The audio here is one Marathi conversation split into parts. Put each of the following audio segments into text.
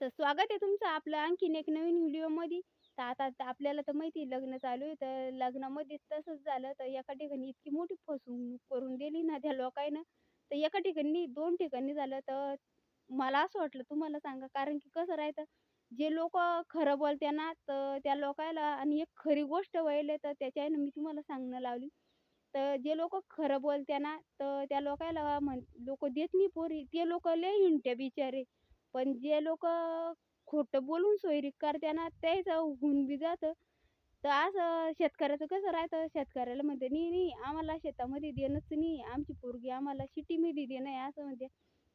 तर स्वागत आहे तुमचं आपलं आणखीन एक नवीन व्हिडिओमध्ये. तर आता आपल्याला तर माहिती आहे लग्न चालू आहे. तर लग्नामध्ये तसंच झालं. तर एका ठिकाणी इतकी मोठी फसवणूक करून दिली ना त्या लोकांना. तर एका ठिकाणी दोन ठिकाणी झालं. तर मला असं वाटलं तुम्हाला सांगा. कारण की कसं राहतं जे लोक खरं बोलते ना तर त्या लोकायला आणि एक खरी गोष्ट वळले तर त्याच्यानं मी तुम्हाला सांगणं लावली. तर जे लोक खरं बोलते ना तर त्या लोकायला म्हण लोक देत नाही पोरी. ते लोक लय हिंडते बिचारे. पण जे लोक खोटं बोलून सोयरीक करते ना त्याचं होऊन बी जातं. तर असं शेतकऱ्याचं कसं राहतं? शेतकऱ्याला म्हणते नाही नाही आम्हाला शेतामध्ये देणंच नाही. आमची पोरगी आम्हाला शिटीमध्ये देणं आहे असं म्हणते.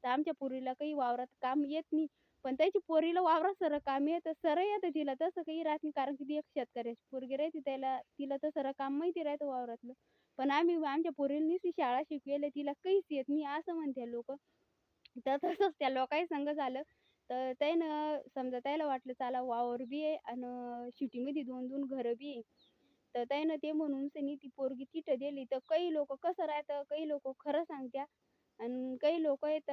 तर आमच्या पोरीला काही वावरात काम येत नाही. पण त्याची पोरीला वावरात सरळ काम येतं सरळ येतं तिला तसं काही राहत नाही. कारण की ती एक शेतकऱ्याची पोरगी राहते त्याला तिला तर सरळ काम माहिती राहतं वावरातलं. पण आम्ही आमच्या पोरीला नुसती शाळा शिकवेल तिला काहीच येत नाही असं म्हणते लोक. तर तसंच त्या लोकांही संघ झालं. तर त्यानं समजा त्याला वाटलं चला वावर बी आहे आणि शिटीमध्ये दोन दोन घरं बी आहे. तर त्यानं ते म्हणून त्यांनी ती पोरगी तिथं दिली. तर काही लोक कसं राहतं काही लोक खरं सांगत्या आणि काही लोक आहेत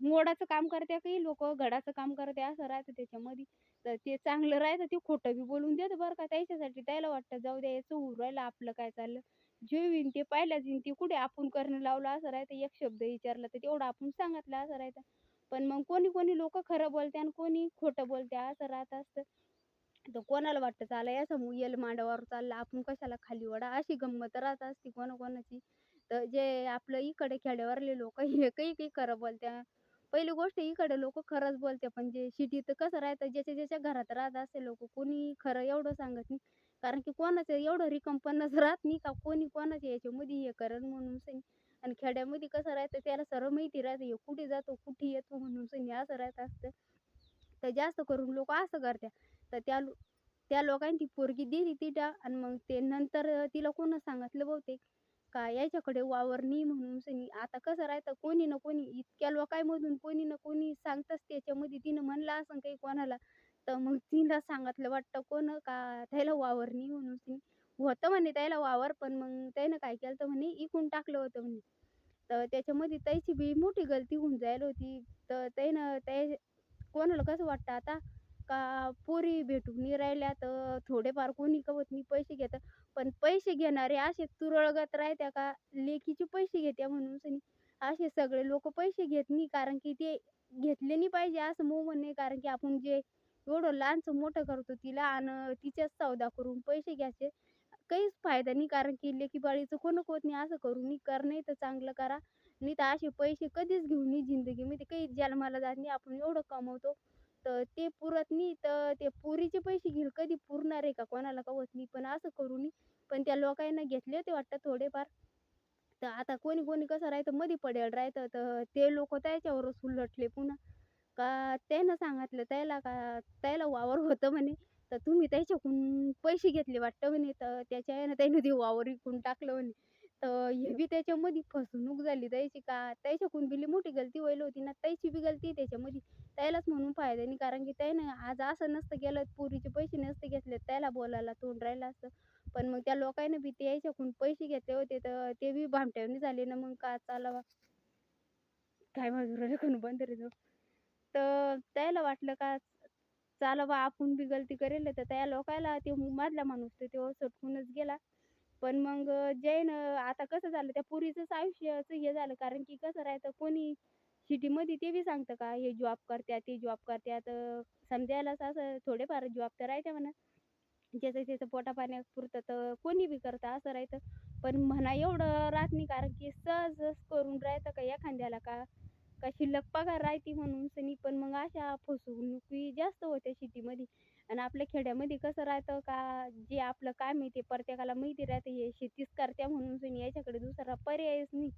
मोडाचं काम करत्या काही लोक घडाचं काम करत्या असं राहतं त्याच्यामध्ये. तर ते चांगलं राहतं ते खोटं बी बोलून देतं बरं का त्याच्यासाठी त्याला वाटतं जाऊ द्या याचं राहिलं आपलं काय चाललं? जे होईन ते पहिल्याच येईन ते कुठे आपण करणं लावलं असं राहतं एक शब्द विचारला तर तेवढं आपण सांगितलं असं राहतं. पण मग कोणी कोणी लोक खरं बोलते आणि कोणी खोटं बोलते असं राहत असतं. तर कोणाला वाटतं चाला या येल मांडावर चालला आपण कशाला खाली वडा अशी गंमत राहत असते कोणाकोणाची. तर जे आपलं इकडे खेड्यावरले लोक हे काही काही खरं बोलत्या पहिली गोष्ट इकडे लोक खरंच बोलते पण जे सिटीत कसं राहतं ज्याच्या ज्याच्या घरात राहत असते लोक कोणी खरं एवढं सांगत नाही. कारण की कोणाचं एवढं रिकंपन्नच राहत नाही का? कोणी कोणाच्या याच्यामध्ये हे करण म्हणून सनी. आणि खेड्यामध्ये कसं राहतं त्याला सर्व माहिती राहते. हे कुठे जातो कुठे येतो म्हणून सनी असं राहत असतं. तर जास्त करून लोक असं करत्या. तर त्या त्या लोकांनी ती पोरगी दिली तिला आणि मग ते नंतर तिला कोण सांगितलं बहुतेक? का याच्याकडे वावर नाही म्हणून सनी. आता कसं राहतं कोणी ना कोणी इतक्या लोकांमधून कोणी ना कोणी सांगतच त्याच्यामध्ये. तिनं म्हणलं असं काही कोणाला तर मग तिला सांगितलं वाटतं कोण का त्याला वावर नाही म्हणून तिने होतं म्हणे त्याला वावर पण मग त्यानं काय केलं तर म्हणे इकून टाकलं होतं म्हणे. तर त्याच्यामध्ये त्याची बी मोठी गलती होऊन जायला होती. तर त्यानं त्या कोणाला कसं वाटतं आता? का पोरी भेटून नाही राहिल्या तर थोडेफार कोणी कवत नाही पैसे घेतं. पण पैसे घेणारे असे तुरळगत राहत्या का? लेकीचे पैसे घेत्या म्हणून असे सगळे लोक पैसे घेत नाही कारण की ते घेतले नाही पाहिजे असं मग म्हणणे कारण की आपण जे एवढं लहानचं मोठं करतो तिला आणि तिच्याच सौदा करून पैसे घ्यायचे. काहीच फायदा नाही कारण की लेखीपाळीचं कोण होत नाही असं करू नाही करणे तर चांगलं करा. नाही तर असे पैसे कधीच घेऊन नाही जिंदगीमध्ये काही जन्माला जात नाही आपण एवढं कमवतो. तर ते पुरत नाही तर ते पुरीचे पैसे घेईल कधी पुरणार आहे का? कोणाला का होत नाही पण असं करू नये. पण त्या लोकांना घेतले होते वाटतं थोडेफार. तर आता कोणी कोणी कसं राहतं मध्ये पडेल राहतं तर ते लोक त्याच्यावरच उलटले पुन्हा. का त्यानं सांगितलं त्याला का त्याला वावर होतं म्हणे. तर तुम्ही त्याच्याकडून पैसे घेतले वाटतं म्हणे. तर त्याच्या यानं त्यानं ते वावर विकून टाकलं म्हणे. तर हे बी त्याच्यामध्ये फसवणूक झाली त्याची का? त्याच्याकडून बिली मोठी गलती व्हायला होती ना त्याची बी गलती त्याच्यामध्ये. त्यालाच म्हणून फायदा नाही कारण की त्यानं आज असं नसतं केलं पोरीचे पैसे नसते घेतले त्याला बोलायला तोंड राहिलं असतं. पण मग त्या लोकांना बी ते याच्याकडून पैसे घेतले होते तर ते बी भामट्यावणी झाले ना मग का चालावा? काय माझं कोण बंद रे तर त्याला वाटलं का चाला बा आपण बी गलती करेल. तर त्या लोकायला ते मधला माणूस तर तो सटकूनच गेला. पण मग जैन आता कसं झालं त्या पुरीचंच आयुष्याचं हे झालं. कारण की कसं राहतं कोणी सिटीमध्ये ते बी सांगतं का हे जॉब करत्या ते जॉब करत्या. तर समजायलाच असं थोडेफार जॉब तर राहते म्हणा. ज्याचं त्याचं पोटापाण्या पुरतं तर कोणी बी करतं असं राहतं. पण म्हणा एवढं राहत नाही. कारण की सहजच करून राहतं का एखाद्याला का का शिल्लक पगार राहते म्हणून सनी. पण मग अशा फसवणुकी जास्त होत्या शेतीमध्ये. आणि आपल्या खेड्यामध्ये कसं राहतं का जे आपलं काम आहे ते प्रत्येकाला माहिती राहतं. हे शेतीच करत्या म्हणून सनी याच्याकडे दुसरा पर्यायच नाही.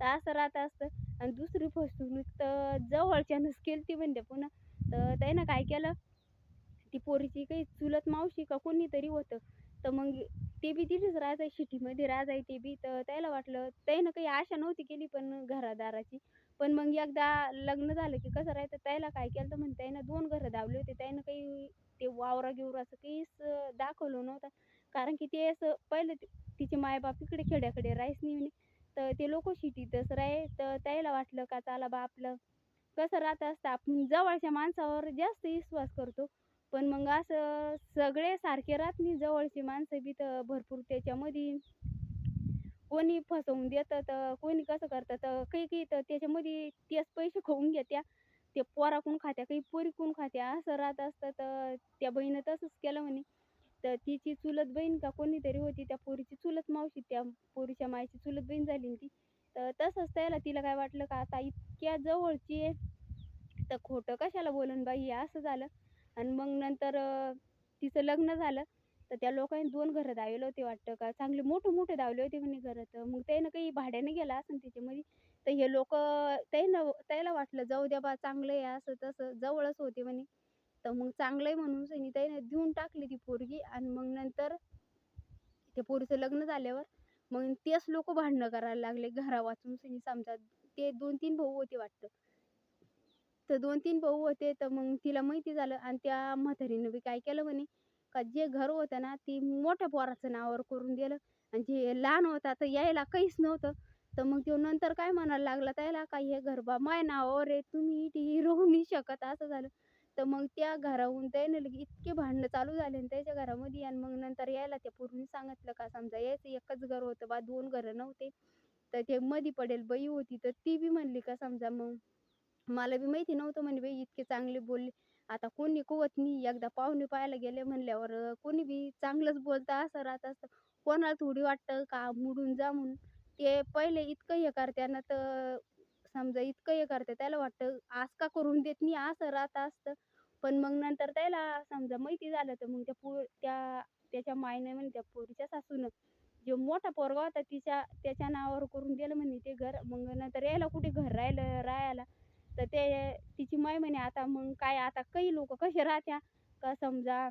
तर असं राहत असतं. आणि दुसरी फसवणूक तर जवळच्यानंच केली ती म्हणते पुन्हा तर त्यानं काय केलं? ती पोरीची काही चुलत मावशी का कोणीतरी होतं. तर मग ते बी तिथेच राहायचं शिटीमध्ये राहायचं ते बी. तर त्याला वाटलं त्यानं काही आशा नव्हती केली पण घरादाराची. पण मग एकदा लग्न झालं की कसं राहायचं त्याला काय केलं तर म्हणते त्यानं दोन घरं दावले होते. त्यानं काही ते वावरा गिवराचं काहीच दाखवलं नव्हतं. कारण की ते असं पहिलं तिचे मायबाप इकडे खेड्याकडे राहायच नाही म्हणे. तर ते लोक शिटीतच राहे. तर त्याला वाटलं का चाला बा आपलं कसं राहत असतं आपण जवळच्या माणसावर जास्त विश्वास करतो. पण मग असं सगळे सारखे राहत नाही जवळची माणसं बी तर भरपूर त्याच्यामध्ये. कोणी फसवून देतं तर कोणी कसं करतं तर काही काही तर त्याच्यामध्ये तेच पैसे खाऊन घेत्या. ते पोराकून खात्या काही पोरीकून खात्या असं राहत असतं तर त्या बहिणं तसंच केलं म्हणे. तर तिची चुलत बहीण का कोणीतरी होती त्या पोरीची चुलत मावशी त्या पोरीच्या मायची चुलत बहीण झाली ना ती तर तसंच त्याला तिला काय वाटलं का आता इतक्या जवळची आहे. तर खोटं कशाला बोलन बाई असं झालं. आणि मग नंतर तिचं लग्न झालं. तर त्या लोकांनी दोन घरं दावले होते वाटतं का? चांगले मोठे मोठे दावले होते म्हणे घरं. तर मग त्यानं काही भाड्याने गेला असं त्याच्यामध्ये. तर हे लोक त्यानं त्याला वाटलं जाऊ द्या बा चांगलं आहे असं तसं जवळच होते म्हणे. तर मग चांगलं आहे म्हणून सनी त्यानं देऊन टाकली ती पोरगी आणि मग नंतर त्या पोरीचं लग्न झाल्यावर मग तेच लोक भांडणं करायला लागले घरा वाचून सनी. समजा ते दोन तीन भाऊ होते वाटतं. तर दोन तीन भाऊ होते. तर मग तिला माहिती झालं आणि त्या म्हातारीनं बी काय केलं म्हणे? का जे घर होतं ना ती मोठ्या पोराचं नावावर करून दिलं. आणि जे लहान होता तर यायला काहीच नव्हतं. तर मग तो नंतर काय म्हणायला लागला त्याला का हे घर बा माय नावावर आहे तुम्ही इथे राहू नाही शकत असं झालं. तर मग त्या घराहून त्याने लगे इतके भांडणं चालू झाले आणि त्याच्या घरामध्ये आणि मग नंतर यायला त्या पूर्वी सांगितलं का समजा यायचं एकच घर होतं बा दोन घरं नव्हते. तर ते मधी पडेल बाई होती तर ती बी म्हणली का समजा मग मला बी माहिती नव्हतं म्हणे बाई इतके चांगले बोलले. आता कोणी कुवत नाही. एकदा पाहुणे पाहायला गेले म्हणल्यावर कोणी बी चांगलंच बोलतं असं राहत असतं. कोणाला थोडी वाटतं का मुडून जा म्हणून. ते पहिले इतकं हे करते ना तर समजा इतकं हे करते त्याला वाटतं आज का करून देत नाही? असं राहत असतं. पण मग नंतर त्याला समजा माहिती झालं तर मग त्या पो त्या त्याच्या मायने म्हणे त्या पोरीच्या सासूनं जो मोठा पोरगा होता तिच्या त्याच्या नावावर करून दिलं म्हणे ते घर. मग नंतर यायला कुठे घर राहिलं राहायला. तर ते तिची माय म्हणे आता मग काय आता काही लोक कसे राहत्या? का समजा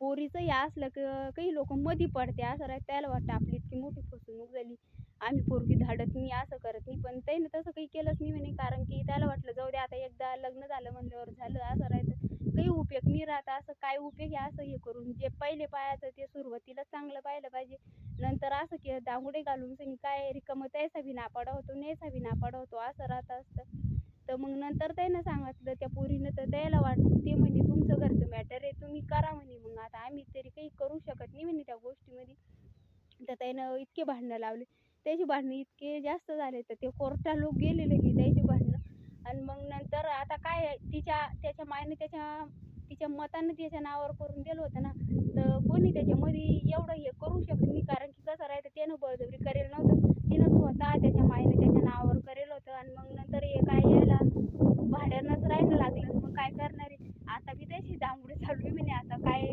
पोरीचं हे असलं की काही लोक मधी पडते असं राहत त्याला वाटतं आपली इतकी मोठी फसवणूक झाली. आम्ही पोरगी धाडत नाही असं करत नाही. पण त्याने तसं काही केलंच नाही म्हणे कारण की त्याला वाटलं जाऊ दे आता एकदा लग्न झालं म्हणल्यावर झालं असं राहतं. काही उपयोग नाही राहत असं काय उपयोग आहे असं हे करून. जे पहिले पाहायचं ते सुरुवातीला चांगलं पाहिलं पाहिजे. नंतर असं की दांगुडे घालून सनी काय रिकामं त्याचा बी नापाडा होतो नेचा बी नापाडा होतो असं राहत असतं. तर मग नंतर त्यानं सांगितलं त्या पोरीनं तर त्याला वाटलं. ते म्हणे तुमचं घरचं मॅटर आहे तुम्ही करा म्हणे. मग आता आम्ही तरी काही करू शकत नाही म्हणे त्या गोष्टीमध्ये. तर त्यानं इतके भांडणं लावले. त्याची भांडणं इतके जास्त झाले तर ते कोर्टा लोक गेलेले की त्याची भांडणं. आणि मग नंतर आता काय आहे, तिच्या त्याच्या मायने त्याच्या तिच्या मतानं त्याच्या नावावर करून दिलं होतं ना. तर कोणी त्याच्यामध्ये एवढं हे करू शकत नाही. कारण की कसं राहतं त्यानं बळजबरी करेल नव्हतं. तिनं स्वतः त्याच्या मायनं त्याच्या नावावर करेल होतं आणि मग नंतर हे काय यायला भाड्यानंच राहायला लागलं मग काय करणार आहे? आता बी त्याची दांगुडे चालू मी नाही आता काय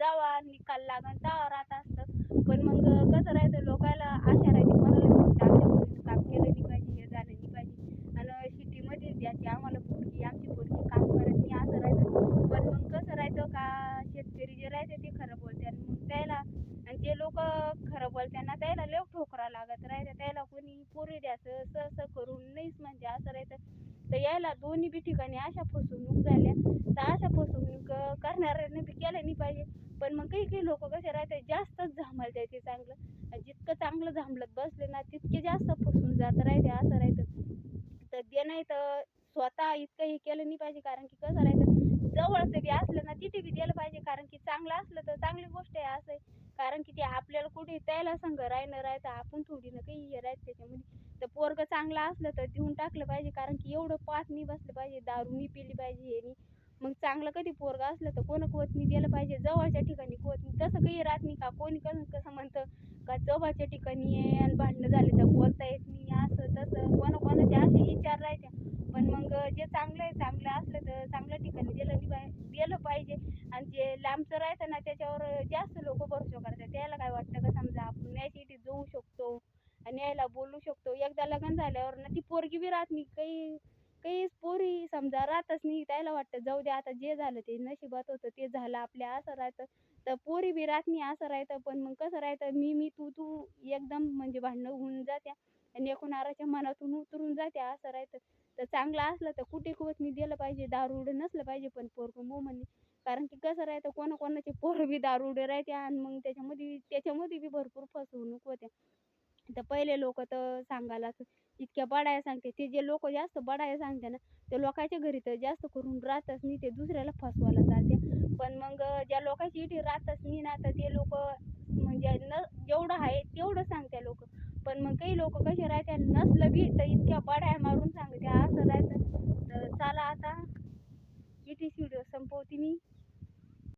जावा निकाल लागन तावर आता असतं. पण मग कसं राहतं लोकायला आशा राहते कोणाला बी वाटतं आमच्या पोरीचं काम केलं नाही पाहिजे हे झालं नाही पाहिजे आणि सिटीमध्येच द्यायची आम्हाला पोरगी आमची पोरगी काम करत नाही असं राहतं पण मग कसं राहतं का शेतकरी जे राहते ते खरं बोलते आणि मग त्याला आणि जे लोक खरं त्यांना त्याला लेव ठोकरा लागत राहते त्याला कोणी पोरी द्यायचं सहसं करून नाहीच म्हणजे असं राहतं तर यायला दोन्ही बी ठिकाणी अशा फसवणूक झाल्या. तर अशा फसवणूक करणाऱ्यांनी बी केलं नाही पाहिजे. पण मग काही काही लोक कसे राहते जास्तच झांबलते ते चांगलं. जितकं चांगलं झांबलत बसले ना तितके जास्त फसून जात राहते असं राहतं. तर ते नाही तर स्वतः इतकं हे केलं नाही पाहिजे कारण की कसं राहतं जवळचं बी असलं ना तिथे बी दिलं पाहिजे. कारण की चांगलं असलं तर चांगली गोष्ट आहे असं आहे. कारण की ते आपल्याला कुठे त्याला सांग राहणं राहतं आपण थोडी ना काही हे राहत त्याच्यामध्ये. तर पोरगं चांगलं असलं तर देऊन टाकलं पाहिजे कारण की एवढं पाच नाही बसलं पाहिजे दारू नाही पिली पाहिजे हे नाही मग चांगलं कधी पोरगा असलं तर कोण कोथमी दिलं पाहिजे जवळच्या ठिकाणी कोथमी. तसं काही राहत नाही का? कोणी कसं कसं म्हणतं का जवळच्या ठिकाणी आहे आणि भांडणं झाले तर बोलता येत नाही असं तसं. कोणाकोणाचे असे विचार राहते. पण मग जे चांगलं आहे चांगलं असलं तर चांगल्या ठिकाणी गेलं नाही पाहिजे पाहिजे आणि जे लांबचं राहतं ना त्याच्यावर जास्त लोक भरोसा करतात. त्याला काय वाटतं का समजा आपण याची इथे जाऊ शकतो आणि बोलू शकतो. एकदा लग्न झाल्यावर ना ती पोरगी बी राहत नाही. काही काहीच पोरी समजा राहतच नाही. त्याला वाटतं जाऊ दे आता जे झालं ते नशिबात होतं ते झालं आपल्या असं राहतं. तर पोरी बी राहत नाही असं राहतं. पण मग कसं राहतं मी मी तू तू एकदम म्हणजे भांडणं होऊन जात्या आणि एकूण आराच्या मनातून उतरून जात्या असं राहतं. तर चांगलं असलं तर कुठे कुवत मी दिलं पाहिजे दारूड नसलं पाहिजे. पण पोरगं मोमनी कारण की कसं राहतं कोणाकोणाचे पोरं बी दारुडे राहते आणि मग त्याच्यामध्ये त्याच्यामध्ये बी भरपूर फसवणूक होते. तर पहिले लोक तर सांगायला इतक्या बडाया सांगते. ते जे लोक जास्त बडाया सांगते ना ते लोकांच्या घरी तर जास्त करून राहतच नाही. ते दुसऱ्याला फसवायला चालते. पण मग ज्या लोकांची इथे राहतच नाही ना तर ते लोक म्हणजे न जेवढं आहे तेवढं सांगते लोक. पण मग काही लोक कसे राहते नसलं बी तर इतक्या बड्या मारून सांगते असं राहतं. तर चला आता किती व्हिडिओ संपवते मी.